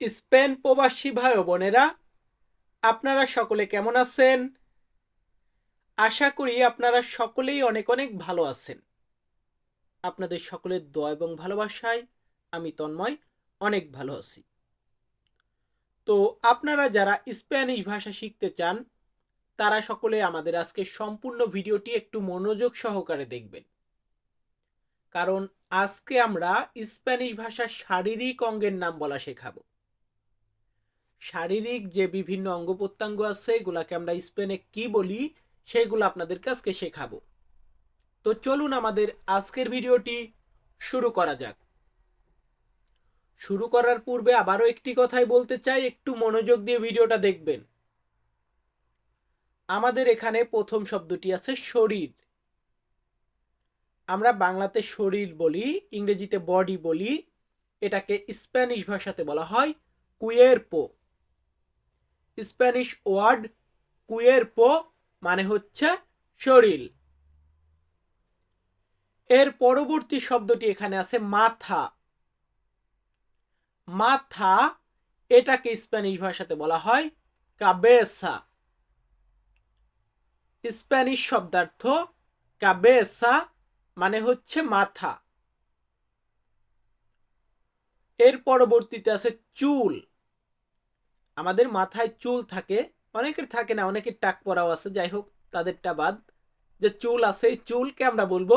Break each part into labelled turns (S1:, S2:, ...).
S1: Spain প্রবাসী ভাই বোনেরা, আপনারা সকলে কেমন আছেন? আশা করি আপনারা সকলেই অনেক অনেক ভালো আছেন। আপনাদের সকলের দোয়া এবং ভালোবাসায় আমি তন্ময় অনেক ভালো আছি। তো আপনারা যারা স্প্যানিশ ভাষা শিখতে চান, তারা সকলে আমাদের আজকে সম্পূর্ণ ভিডিওটি একটু মনোযোগ সহকারে দেখবেন। কারণ আজকে আমরা স্প্যানিশ ভাষার শারীরিক অঙ্গের নাম বলা শেখাবো। শারীরিক যে বিভিন্ন অঙ্গ প্রত্যঙ্গ আছে, এগুলাকে আমরা স্পেনে কি বলি, সেগুলো আপনাদের আজকে শেখাবো। তো চলুন আমাদের আজকের ভিডিওটি শুরু করা যাক। শুরু করার পূর্বে আবারও একটি কথাই বলতে চাই, একটু মনোযোগ দিয়ে ভিডিওটা দেখবেন। আমাদের এখানে প্রথম শব্দটি আছে শরীর। আমরা বাংলাতে শরীর বলি, ইংরেজিতে বডি বলি, এটাকে স্প্যানিশ ভাষাতে বলা হয় কুয়েরপো। স্প্যানিশ ওয়ার্ড কুয়েরপো মানে হচ্ছে শরীর। এর পরবর্তী শব্দটি এখানে আছে মাথা। মাথা এটাকে স্প্যানিশ ভাষাতে বলা হয় কাবেসা স্প্যানিশ শব্দার্থ কাবেসা মানে হচ্ছে মাথা। এর পরবর্তীতে আছে চুল। আমাদের মাথায় চুল থাকে, অনেকের থাকে না, অনেকের টাক পরাও আছে, যাই হোক, তাদেরটা বাদ। যে চুল আছে, এই চুলকে আমরা বলব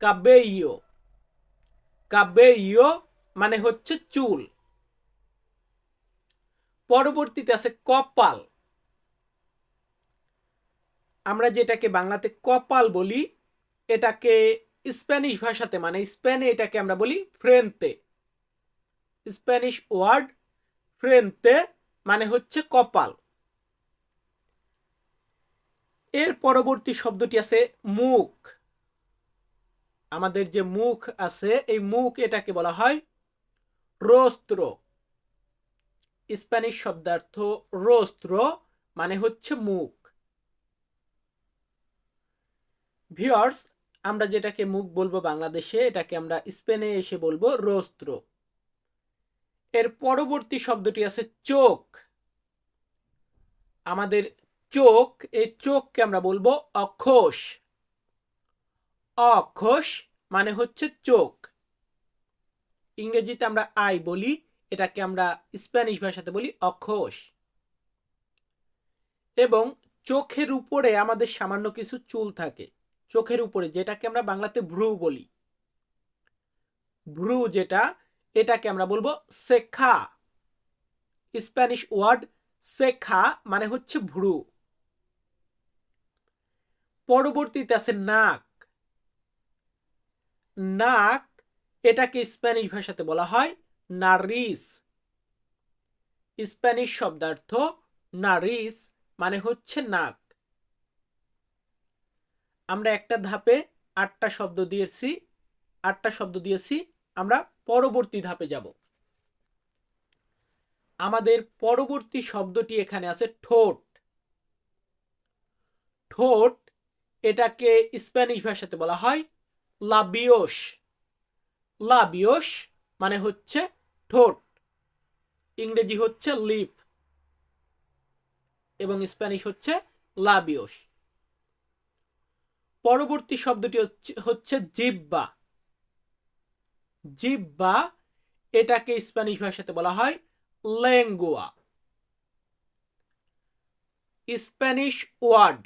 S1: কাবেইও কাবেইও মানে হচ্ছে চুল। পরবর্তীতে আছে কপাল। আমরা যেটাকে বাংলাতে কপাল বলি, এটাকে স্প্যানিশ ভাষাতে মানে স্পেনে এটাকে আমরা বলি ফ্রেন্তে। স্প্যানিশ ওয়ার্ড ফ্রেন্তে মানে হচ্ছে কপাল। এর পরবর্তী শব্দটি আছে মুখ। আমাদের যে মুখ আছে, এই মুখ এটাকে বলা হয় রোস্ত্র। স্প্যানিশ শব্দার্থ রোস্ত্র মানে হচ্ছে মুখ। ভিওর্স আমরা যেটাকে মুখ বলব বাংলাদেশে, এটাকে আমরা স্পেনে এসে বলব রোস্ত্র। এর পরবর্তী শব্দটি আছে চোখ। আমাদের চোখ, এই চোখকে আমরা বলব অক্ষোষ। অক্ষোষ মানে হচ্ছে চোখ। ইংরেজিতে আমরা আই বলি, এটাকে আমরা স্প্যানিশ ভাষাতে বলি অক্ষোষ। এবং চোখের উপরে আমাদের সামান্য কিছু চুল থাকে। চোখের উপরে, যেটাকে আমরা বাংলাতে ভ্রু বলি। ভ্রু যেটা এটাকে আমরা বলব শেখা। স্প্যানিশ ওয়ার্ড শেখা মানে হচ্ছে ভ্রু। পরবর্তীতে আছে নাক। নাক, এটাকে স্প্যানিশ ভাষাতে বলা হয় নারিস। স্প্যানিশ শব্দার্থ নারিস মানে হচ্ছে নাক। আমরা একটা ধাপে আটটা শব্দ দিয়েছি, আটটা শব্দ দিয়েছি আমরা পরবর্তী ধাপে যাব। আমাদের পরবর্তী শব্দটি এখানে আছে ঠোঁট। ঠোঁট এটাকে স্প্যানিশ ভাষাতে বলা হয় লাবিওস। লাবিওস মানে হচ্ছে ঠোঁট, ইংরেজি হচ্ছে লিপ এবং স্প্যানিশ হচ্ছে লাবিয়স পরবর্তী শব্দটি হচ্ছে জিব্বা। জিব্বা, এটাকে স্প্যানিশ ভাষাতে বলা হয় লেঙ্গুয়া স্প্যানিশ ওয়ার্ড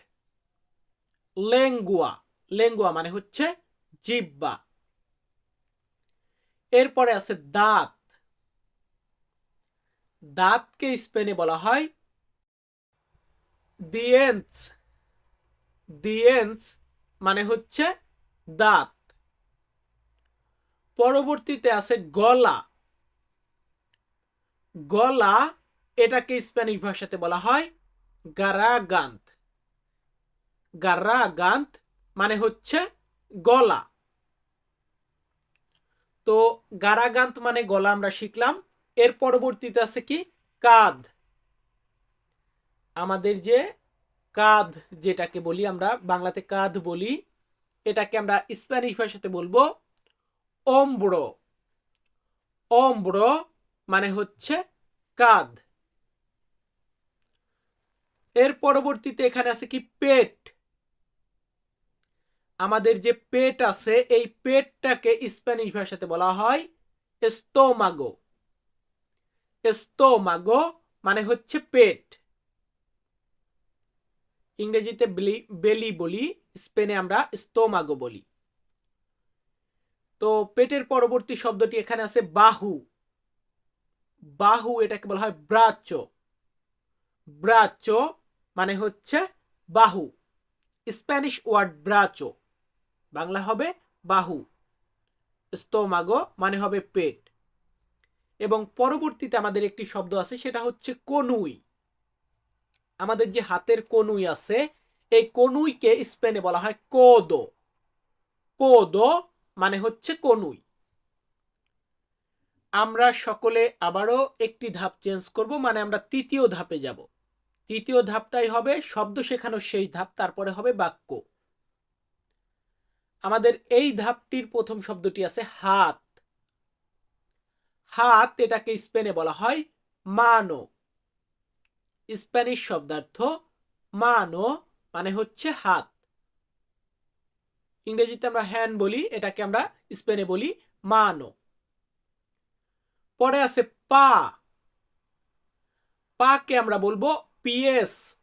S1: লেঙ্গুয়া লেঙ্গুয়া মানে হচ্ছে জিব্বা। এরপরে আছে দাঁত। দাঁতকে স্পেনে বলা হয় দিয়েন্স। দিয়েন্স মানে হচ্ছে দাঁত। পরবর্তীতে আছে গলা। গলা এটাকে স্প্যানিশ ভাষাতে বলা হয় গারাগান্ত। গারাগান্ত মানে হচ্ছে গলা। তো গারাগান্ত মানে গলা আমরা শিখলাম। এর পরবর্তীতে আছে কি? কাঁধ। আমাদের যে কাঁধ যেটাকে বলি আমরা, বাংলাতে কাঁধ বলি, এটাকে আমরা স্প্যানিশ ভাষাতে বলব অম্ব্রো অম্ব্রো মানে হচ্ছে কাঁধ। এর পরবর্তীতে এখানে আছে কি? পেট। আমাদের যে পেট আছে, এই পেটটাকে স্প্যানিশ ভাষাতে বলা হয় এস্তোমাগো। এস্তোমাগো মানে হচ্ছে পেট। ইংরেজিতে বেলি বলি স্পেনে আমরা স্তোমাগো বলি। তো পেটের পরবর্তী শব্দটি এখানে আছে বাহু। বাহু এটাকে বলা হয় ব্রাচো ব্রাচো মানে হচ্ছে বাহু। স্প্যানিশ ওয়ার্ড ব্রাচো বাংলা হবে বাহু। স্তোমাগো মানে হবে পেট। এবং পরবর্তীতে আমাদের একটি শব্দ আছে, সেটা হচ্ছে কনুই। আমাদের যে হাতের কনুই আছে, এই কনুইকে স্পেনে বলা হয় কোদো। কোদো মানে হচ্ছে কনুই। আমরা সকলে আবারও একটি ধাপ চেঞ্জ করব মানে আমরা তৃতীয় ধাপে যাব। তৃতীয় ধাপটাই হবে শব্দ শেখানোর শেষ ধাপ, তারপরে হবে বাক্য। আমাদের এই ধাপটির প্রথম শব্দটি আছে হাত। হাত এটাকে স্পেনে বলা হয় মানো। স্প্যানিশ শব্দার্থ মানো মানে হচ্ছে হাত। ইংরেজিতে আমরা হ্যান্ড বলি, এটাকে আমরা স্পেনে বলি মানো। পরে আছে পা। পাকে আমরা বলব পিএস।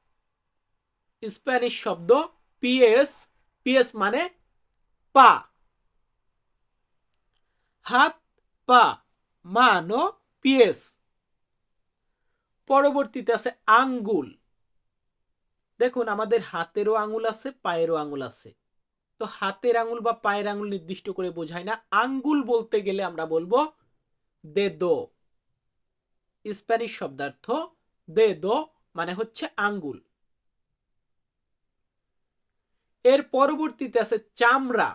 S1: স্প্যানিশ শব্দ পিএস। পিএস মানে পা। হাত, পা, মানো, পিএস। পরবর্তীতে আছে আঙ্গুল। দেখুন, আমাদের হাতেরও আঙুল আছে, পায়েরও আঙুল আছে। তো হাতের আঙুল বা পায়ের আঙুল নির্দিষ্ট করে বোঝায় না। আঙ্গুল বলতে গেলে আমরা বলব দে দো। স্প্যানিশ শব্দার্থ দে দো মানে হচ্ছে আঙ্গুল। এর পরবর্তীতে আছে চামড়া।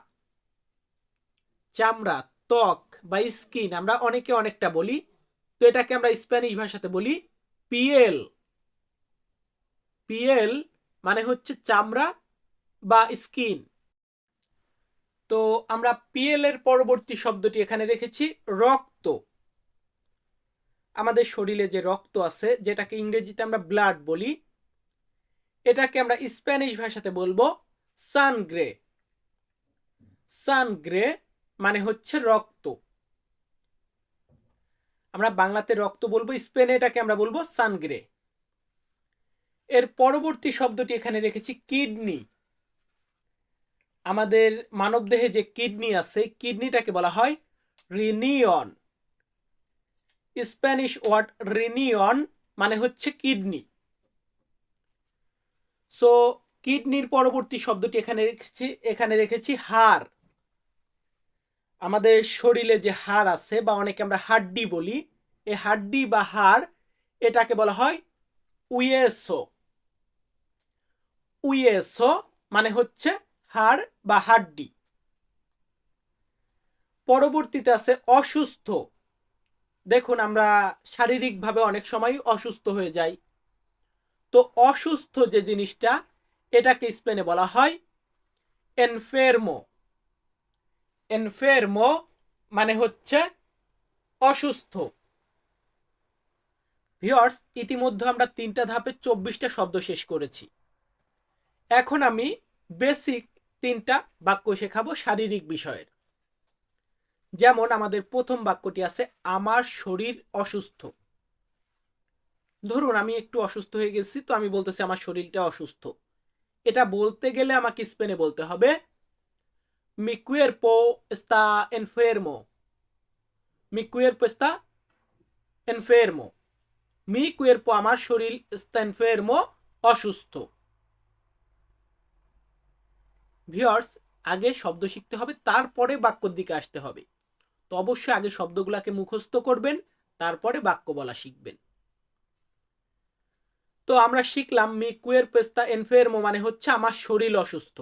S1: চামড়া, ত্বক বা স্কিন আমরা অনেকে অনেকটা বলি। তো এটাকে আমরা স্প্যানিশ ভাষাতে বলি পিএল। পিএল মানে হচ্ছে চামড়া বা স্কিন। তো আমরা পিএল এর পরবর্তী শব্দটি এখানে রেখেছি, রক্ত। আমাদের শরীরে যে রক্ত আছে, যেটাকে ইংরেজিতে আমরা ব্লাড বলি, এটাকে আমরা স্প্যানিশ ভাষাতে বলব সানগ্রে। সানগ্রে মানে হচ্ছে রক্ত। আমরা বাংলাতে রক্ত বলব, স্পেনে এটাকে আমরা বলব সানগ্রে। এর পরবর্তী শব্দটি এখানে রেখেছি কিডনি। আমাদের মানবদেহে যে কিডনি আছে কিডনিটাকে বলা হয় রিনিয়ন। স্প্যানিশ ওয়ার্ড রিনিয়ন মানে হচ্ছে কিডনি। সো কিডনির পরবর্তী শব্দটি এখানে রেখেছি এখানে রেখেছি হাড়। আমাদের শরীরে যে হাড় আছে, বা অনেকে আমরা হাড্ডি বলি, এই হাড্ডি বা হাড়, এটাকে বলা হয় উইয়েসো উইয়েসো মানে হচ্ছে হাড় বা হাড্ডি। পরবর্তীতে আছে অসুস্থ। দেখুন, আমরা শারীরিকভাবে অনেক সময় অসুস্থ হয়ে যাই। তো অসুস্থ যে জিনিসটা, এটাকে স্পেনে বলা হয় এনফেরমো। এনফেরমো মানে হচ্ছে অসুস্থ। ভিওর্স ইতিমধ্যে আমরা তিনটা ধাপে চব্বিশটা শব্দ শেষ করেছি। এখন আমি বেসিক তিনটা বাক্য শেখাবো শারীরিক বিষয়ের যেমন আমাদের প্রথম বাক্যটি আছে, আমার শরীর অসুস্থ ধরুন আমি একটু অসুস্থ হয়ে গেছি, তো আমি বলতেছি, আমার শরীরটা অসুস্থ এটা বলতে গেলে আমাকে স্পেনে বলতে হবে, Mi cuerpo está enfermo. Mi cuerpo está enfermo. Cuerpo, আমার শরীর অসুস্থ ভিউয়ার্স আগে শব্দ শিখতে হবে, তারপরে বাক্যর দিকে আসতে হবে। তো অবশ্যই আগে শব্দগুলোকে মুখস্থ করবেন, তারপরে বাক্য বলা শিখবেন। তো আমরা শিখলাম মি কুয়ের পেস্তা এনফেরমো মানে হচ্ছে আমার শরীর অসুস্থ।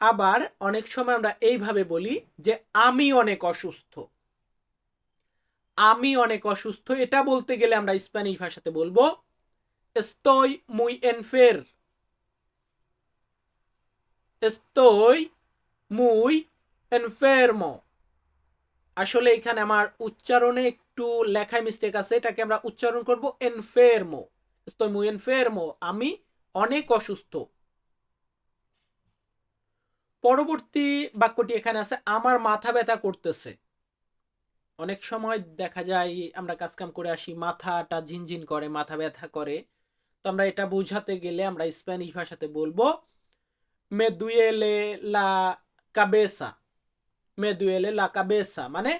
S1: আবার অনেক সময় আমরা এইভাবে বলি যে আমি অনেক অসুস্থ। আমি অনেক অসুস্থ, এটা বলতে গেলে আমরা স্প্যানিশ ভাষাতে বলব, estoy muy enfer. Estoy muy enfermo. আসলে এখানে আমার উচ্চারণে একটু লেখায় মিস্টেক আছে, এটাকে আমরা উচ্চারণ করব এনফেরমো estoy muy enfermo, আমি অনেক অসুস্থ। পরবর্তী বাক্যটি এখানে আছে, আমার মাথা ব্যথা করতেছে। অনেক সময় দেখা যায়, আমরা কাজকাম করে আসি, মাথাটা ঝিনঝিন করে, মাথা ব্যথা করে। তো আমরা এটা বোঝাতে গেলে আমরা স্প্যানিশ ভাষাতে বলব মে দুয়েলে লা কাবেসা মে দুয়েলে লা কাবেসা মানে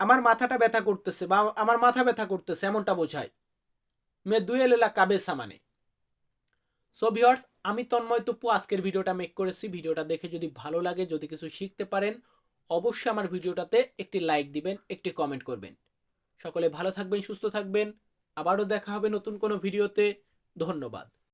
S1: আমার মাথাটা ব্যথা করতেছে বা আমার মাথা ব্যথা করতেছে, এমনটা বোঝায়। মে দুয়েলে লা কাবেসা মানে। সো ভিওর্স আমি তন্ময় তপু। আজকের ভিডিওটা মেক করেছি। ভিডিওটা দেখে যদি ভালো লাগে, যদি কিছু শিখতে পারেন, অবশ্যই আমার ভিডিওটাতে একটি লাইক দিবেন, একটি কমেন্ট করবেন। সকলে ভালো থাকবেন, সুস্থ থাকবেন। আবারও দেখা হবে নতুন কোনো ভিডিওতে। ধন্যবাদ।